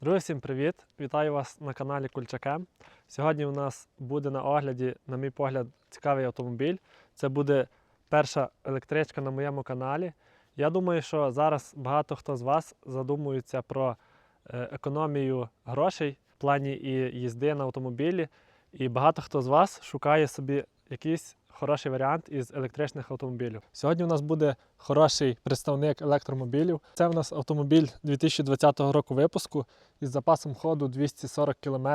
Друзі, всім привіт! Вітаю вас на каналі Кульчаке. Сьогодні у нас буде на огляді, на мій погляд, цікавий автомобіль. Це буде перша електричка на моєму каналі. Я думаю, що зараз багато хто з вас задумується про е, економію грошей в плані і їзди на автомобілі. І багато хто з вас шукає собі якийсь хороший варіант із електричних автомобілів. Сьогодні у нас буде хороший представник електромобілів. Це у нас автомобіль 2020 року випуску із запасом ходу 240 км.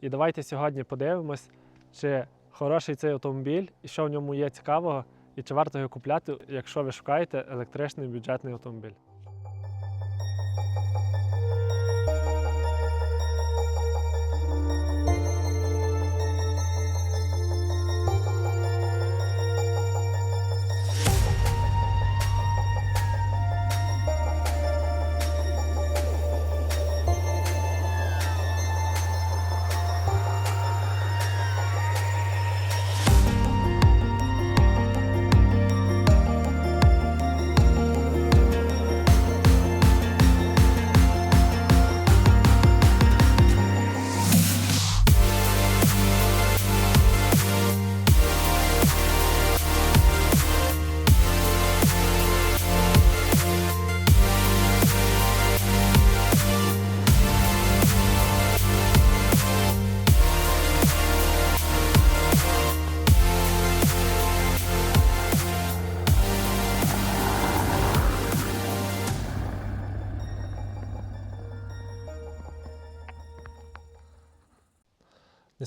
І давайте сьогодні подивимось, чи хороший цей автомобіль і що в ньому є цікавого, і чи варто його купляти, якщо ви шукаєте електричний бюджетний автомобіль.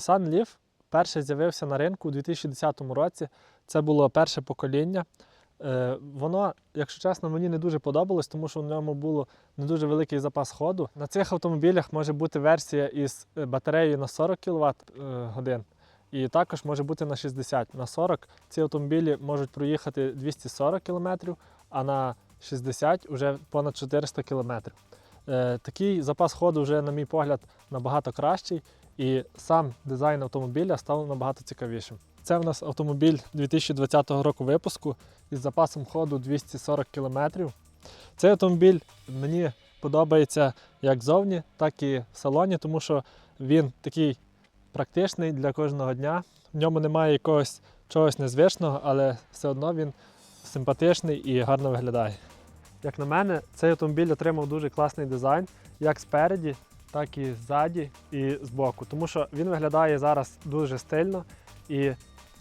Nissan Leaf перший з'явився на ринку у 2010 році. Це було перше покоління. Е, Воно, якщо чесно, мені не дуже подобалось, тому що в ньому було не дуже великий запас ходу. На цих автомобілях може бути версія із е, батареєю на 40 кВт годин. І також може бути на 60. На 40 ці автомобілі можуть проїхати 240 км, а на 60 вже понад 400 км. Е, Такий запас ходу вже, на мій погляд, набагато кращий, і сам дизайн автомобіля став набагато цікавішим. Це в нас автомобіль 2020 року випуску із запасом ходу 240 км. Цей автомобіль мені подобається як зовні, так і в салоні, тому що він такий практичний для кожного дня. В ньому немає якогось чогось незвичного, але все одно він симпатичний і гарно виглядає. Як на мене, цей автомобіль отримав дуже класний дизайн, як спереді, так і ззаді і збоку. Тому що він виглядає зараз дуже стильно і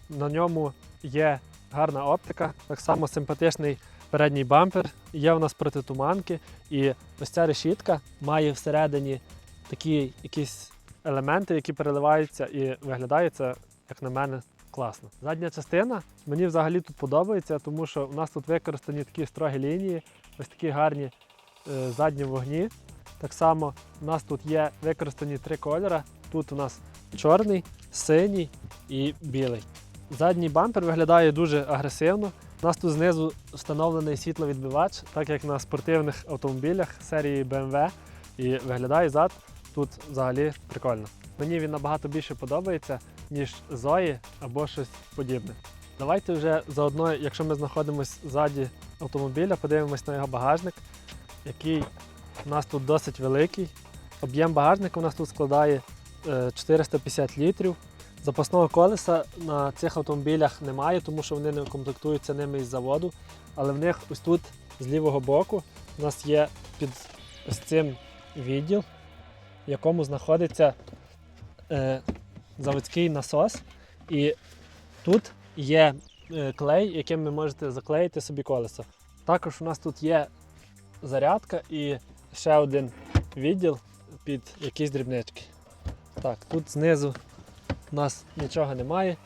на ньому є гарна оптика, так само симпатичний передній бампер, є у нас протитуманки, і ось ця решітка має всередині такі якісь елементи, які переливаються, і виглядає це, як на мене, класно. Задня частина мені взагалі тут подобається, тому що у нас тут використані такі строгі лінії, ось такі гарні е, задні вогні. Так само у нас тут є використані три кольори. Тут у нас чорний, синій і білий. Задній бампер виглядає дуже агресивно. У нас тут знизу встановлений світловідбивач, так як на спортивних автомобілях серії BMW. І виглядає зад тут взагалі прикольно. Мені він набагато більше подобається, ніж Зої або щось подібне. Давайте вже заодно, якщо ми знаходимося ззаді автомобіля, подивимось на його багажник, який у нас тут досить великий. Об'єм багажника у нас тут складає е, 450 літрів. Запасного колеса на цих автомобілях немає, тому що вони не комплектуються ними із заводу. Але в них ось тут з лівого боку у нас є під ось цим відділ, в якому знаходиться е, заводський насос. І тут є е, клей, яким ви можете заклеїти собі колесо. Також у нас тут є зарядка і ще один відділ під якісь дрібнички. Так, тут знизу у нас нічого немає.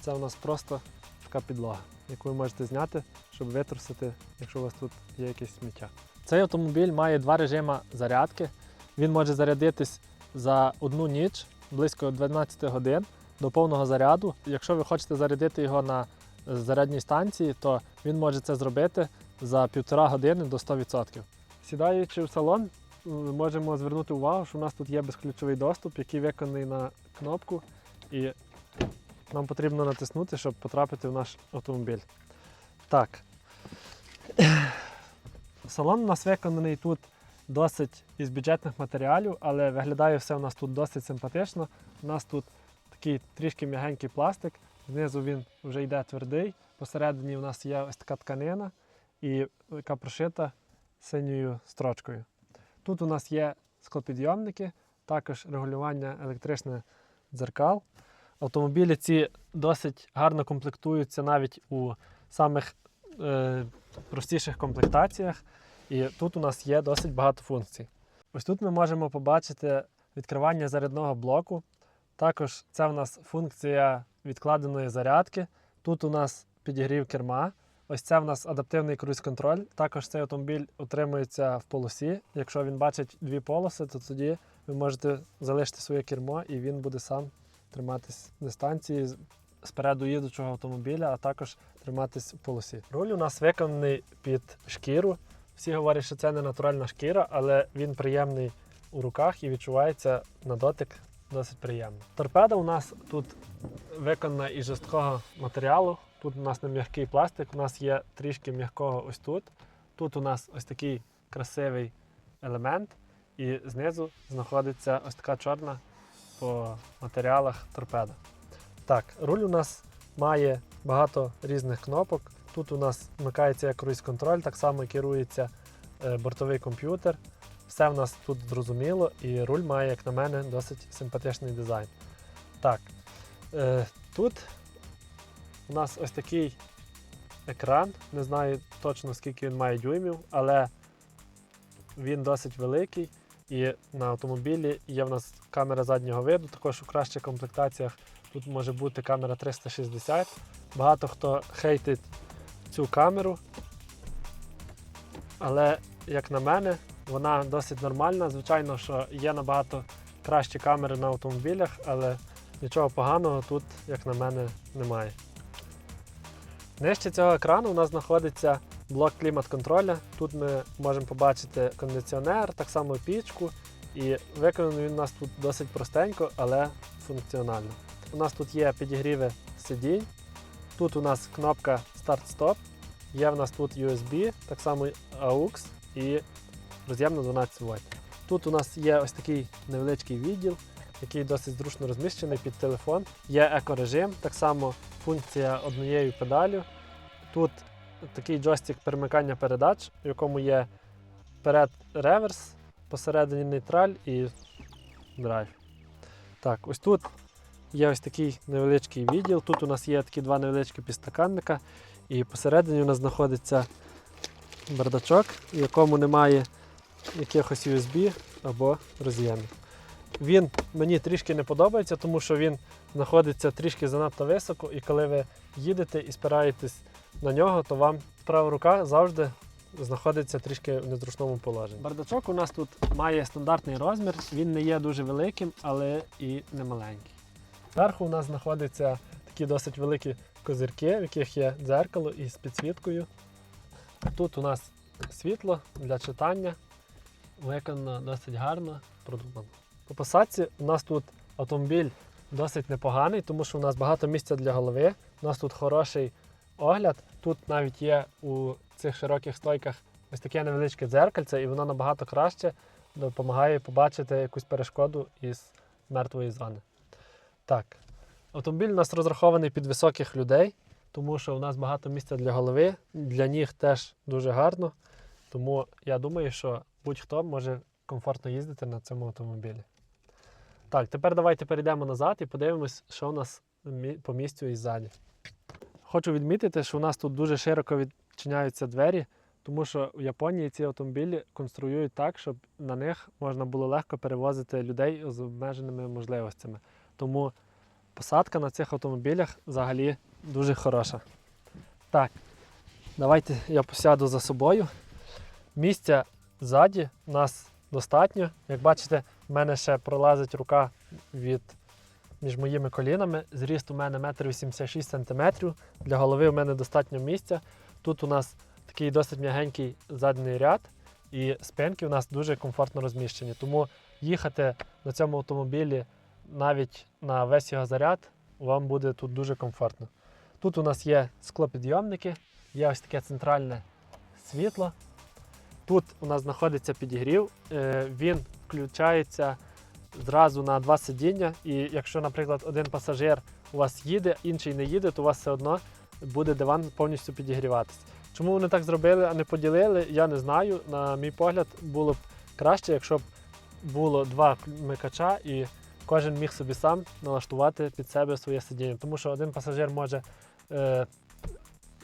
Це у нас просто така підлога, яку ви можете зняти, щоб витрусити, якщо у вас тут є якесь сміття. Цей автомобіль має два режими зарядки. Він може зарядитись за одну ніч близько 12 годин до повного заряду. Якщо ви хочете зарядити його на зарядній станції, то він може це зробити за півтора години до 100%. Сідаючи в салон, можемо звернути увагу, що у нас тут є безключовий доступ, який виконаний на кнопку, і нам потрібно натиснути, щоб потрапити в наш автомобіль. Так. Салон у нас виконаний тут досить із бюджетних матеріалів, але виглядає все у нас тут досить симпатично. У нас тут такий трішки м'ягенький пластик, знизу він вже йде твердий. Посередині у нас є ось така тканина, і яка прошита синьою строчкою. Тут у нас є склопідйомники, також регулювання електричних дзеркал. Автомобілі ці досить гарно комплектуються навіть у самих е, простіших комплектаціях. І тут у нас є досить багато функцій. Ось тут ми можемо побачити відкривання зарядного блоку. Також це у нас функція відкладеної зарядки. Тут у нас підігрів керма. Ось це в нас адаптивний круїз-контроль. Також цей автомобіль утримується в полосі. Якщо він бачить дві полоси, то тоді ви можете залишити своє кермо і він буде сам триматись дистанції спереду їдучого автомобіля, а також триматись в полосі. Руль у нас виконаний під шкіру. Всі говорять, що це не натуральна шкіра, але він приємний у руках і відчувається на дотик досить приємно. Торпеда у нас тут виконана із жорсткого матеріалу. Тут у нас не м'який пластик, у нас є трішки м'якого ось тут. Тут у нас ось такий красивий елемент, і знизу знаходиться ось така чорна по матеріалах торпеда. Так, руль у нас має багато різних кнопок. Тут у нас вмикається як круїз-контроль, так само керується е, бортовий комп'ютер. Все в нас тут зрозуміло, і руль має, як на мене, досить симпатичний дизайн. Так, е, тут у нас ось такий екран. Не знаю точно скільки він має дюймів, але він досить великий. І на автомобілі є в нас камера заднього виду, також у кращих комплектаціях тут може бути камера 360. Багато хто хейтить цю камеру. Але, як на мене, вона досить нормальна. Звичайно, що є набагато кращі камери на автомобілях, але нічого поганого тут, як на мене, немає. Нижче цього екрану у нас знаходиться блок клімат-контроля. Тут ми можемо побачити кондиціонер, так само пічку. І виконаний він у нас тут досить простенько, але функціонально. У нас тут є підігріви сидінь. Тут у нас кнопка старт-стоп. Є в нас тут USB, так само AUX і роз'єм на 12 вольт. Тут у нас є ось такий невеличкий відділ, який досить зручно розміщений під телефон. Є екорежим, так само функція однією педалю. Тут такий джойстик перемикання передач, в якому є вперед реверс, посередині нейтраль і драйв. Так, ось тут є ось такий невеличкий відділ. Тут у нас є такі два невеличкі підстаканника, і посередині у нас знаходиться бардачок, в якому немає якихось USB або роз'ємів. Він мені трішки не подобається, тому що він знаходиться трішки занадто високо, і коли ви їдете і спираєтесь на нього, то вам права рука завжди знаходиться трішки в незручному положенні. Бардачок у нас тут має стандартний розмір, він не є дуже великим, але і не маленький. Зверху у нас знаходяться такі досить великі козирки, в яких є дзеркало із підсвіткою. Тут у нас світло для читання, виконано досить гарно, продумано. По посадці у нас тут автомобіль досить непоганий, тому що у нас багато місця для голови. У нас тут хороший огляд. Тут навіть є у цих широких стойках ось таке невеличке дзеркальце, і воно набагато краще допомагає побачити якусь перешкоду із мертвої зони. Так, автомобіль у нас розрахований під високих людей, тому що у нас багато місця для голови, для ніг теж дуже гарно. Тому я думаю, що будь-хто може комфортно їздити на цьому автомобілі. Так, тепер давайте перейдемо назад і подивимось, що у нас по місцю і ззаді. Хочу відмітити, що у нас тут дуже широко відчиняються двері, тому що в Японії ці автомобілі конструюють так, щоб на них можна було легко перевозити людей з обмеженими можливостями. Тому посадка на цих автомобілях взагалі дуже хороша. Так, давайте я посяду за собою. Місця ззаді нас достатньо. Як бачите, в мене ще пролазить рука від між моїми колінами. Зріст у мене 1,86 см. Для голови у мене достатньо місця. Тут у нас такий досить м'ягенький задній ряд, і спинки у нас дуже комфортно розміщені. Тому їхати на цьому автомобілі навіть на весь його заряд вам буде тут дуже комфортно. Тут у нас є склопідйомники, є ось таке центральне світло. Тут у нас знаходиться підігрів, е, він включається зразу на два сидіння. І якщо, наприклад, один пасажир у вас їде, інший не їде, то у вас все одно буде диван повністю підігріватися. Чому вони так зробили, а не поділили, я не знаю. На мій погляд, було б краще, якщо б було два вмикача і кожен міг собі сам налаштувати під себе своє сидіння. Тому що один пасажир може е,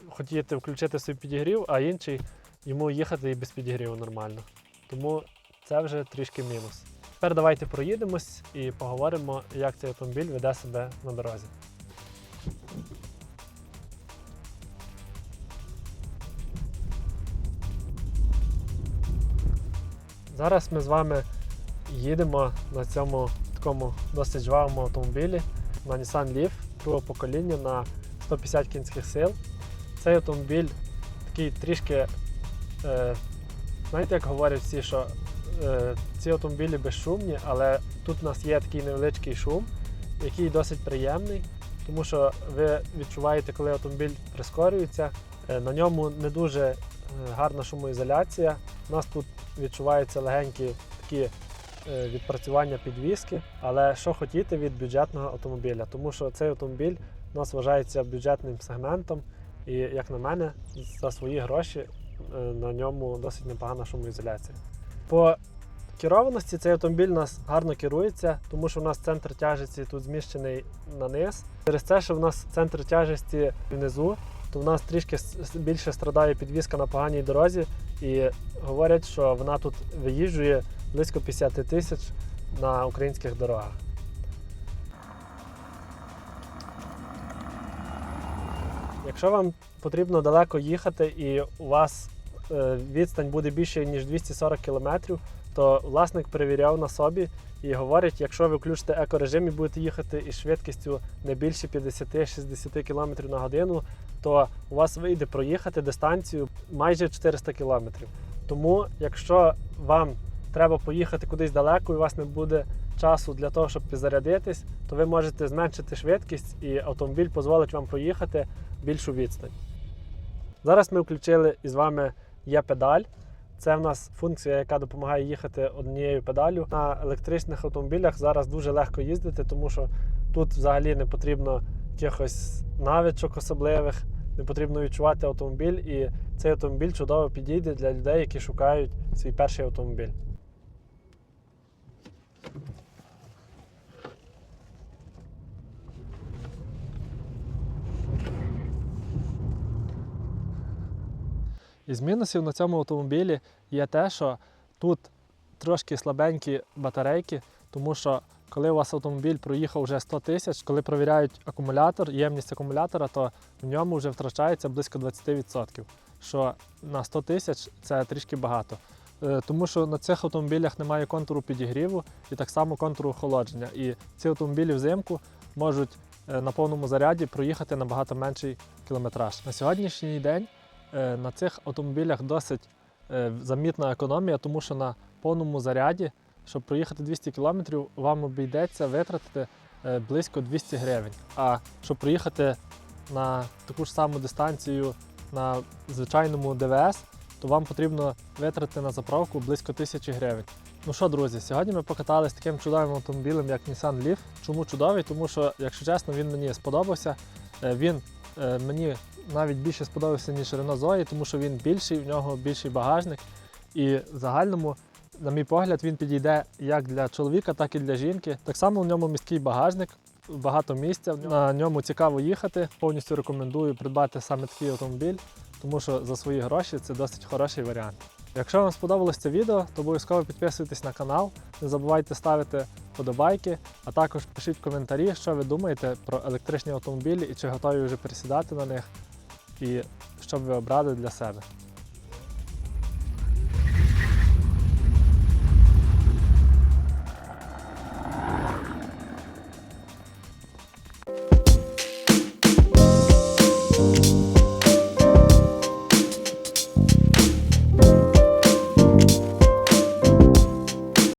хотіти включити собі підігрів, а інший йому їхати і без підігріву нормально. Тому це вже трішки мінус. Тепер давайте проїдемось і поговоримо, як цей автомобіль веде себе на дорозі. Зараз ми з вами їдемо на цьому такому досить жвавому автомобілі на Nissan Leaf другого покоління на 150 кінських сил. Цей автомобіль такий трішки, е, знаєте, як говорять всі, що е, ці автомобілі безшумні, але тут у нас є такий невеличкий шум, який досить приємний, тому що ви відчуваєте, коли автомобіль прискорюється. Е, на ньому не дуже е, гарна шумоізоляція. У нас тут відчуваються легенькі такі е, відпрацювання підвіски. Але що хотіти від бюджетного автомобіля, тому що цей автомобіль у нас вважається бюджетним сегментом, і, як на мене, за свої гроші на ньому досить непогана шумоізоляція. По керованості цей автомобіль у нас гарно керується, тому що у нас центр тяжесті тут зміщений на низ. Через те, що в нас центр тяжесті внизу, то в нас трішки більше страдає підвіска на поганій дорозі, і говорять, що вона тут виїжджує близько 50 тисяч на українських дорогах. Якщо вам потрібно далеко їхати і у вас е, відстань буде більше ніж 240 км, то власник перевіряв на собі і говорить, якщо ви включите екорежим і будете їхати із швидкістю не більше 50-60 км на годину, то у вас вийде проїхати дистанцію майже 400 км. Тому, якщо вам треба поїхати кудись далеко і у вас не буде часу для того, щоб підзарядитись, то ви можете зменшити швидкість і автомобіль дозволить вам проїхати більшу відстань. Зараз ми включили із вами є педаль. Це в нас функція, яка допомагає їхати однією педалю. На електричних автомобілях зараз дуже легко їздити, тому що тут взагалі не потрібно якихось навичок особливих, не потрібно відчувати автомобіль, і цей автомобіль чудово підійде для людей, які шукають свій перший автомобіль. Із мінусів на цьому автомобілі є те, що тут трошки слабенькі батарейки, тому що коли у вас автомобіль проїхав вже 100 тисяч, коли провіряють акумулятор, ємність акумулятора, то в ньому вже втрачається близько 20%. Що на 100 тисяч це трішки багато. Е, Тому що на цих автомобілях немає контуру підігріву і так само контуру охолодження. І ці автомобілі взимку можуть е, на повному заряді проїхати набагато менший кілометраж. На сьогоднішній день на цих автомобілях досить е, замітна економія, тому що на повному заряді, щоб проїхати 200 км, вам обійдеться витратити е, близько 200 гривень. А щоб проїхати на таку ж саму дистанцію на звичайному ДВС, то вам потрібно витратити на заправку близько 1000 гривень. Ну що, друзі, сьогодні ми покатались таким чудовим автомобілем, як Nissan Leaf. Чому чудовий? Тому що, якщо чесно, він мені сподобався. Е, Він е, мені навіть більше сподобався, ніж Renault Zoe, тому що він більший, в нього більший багажник. І в загальному, на мій погляд, він підійде як для чоловіка, так і для жінки. Так само в ньому міський багажник, багато місця. На ньому цікаво їхати. Повністю рекомендую придбати саме такий автомобіль, тому що за свої гроші це досить хороший варіант. Якщо вам сподобалось це відео, то обов'язково підписуйтесь на канал, не забувайте ставити подобайки, а також пишіть коментарі, що ви думаєте про електричні автомобілі і чи готові вже пересідати на них, і що б ви обрали для себе.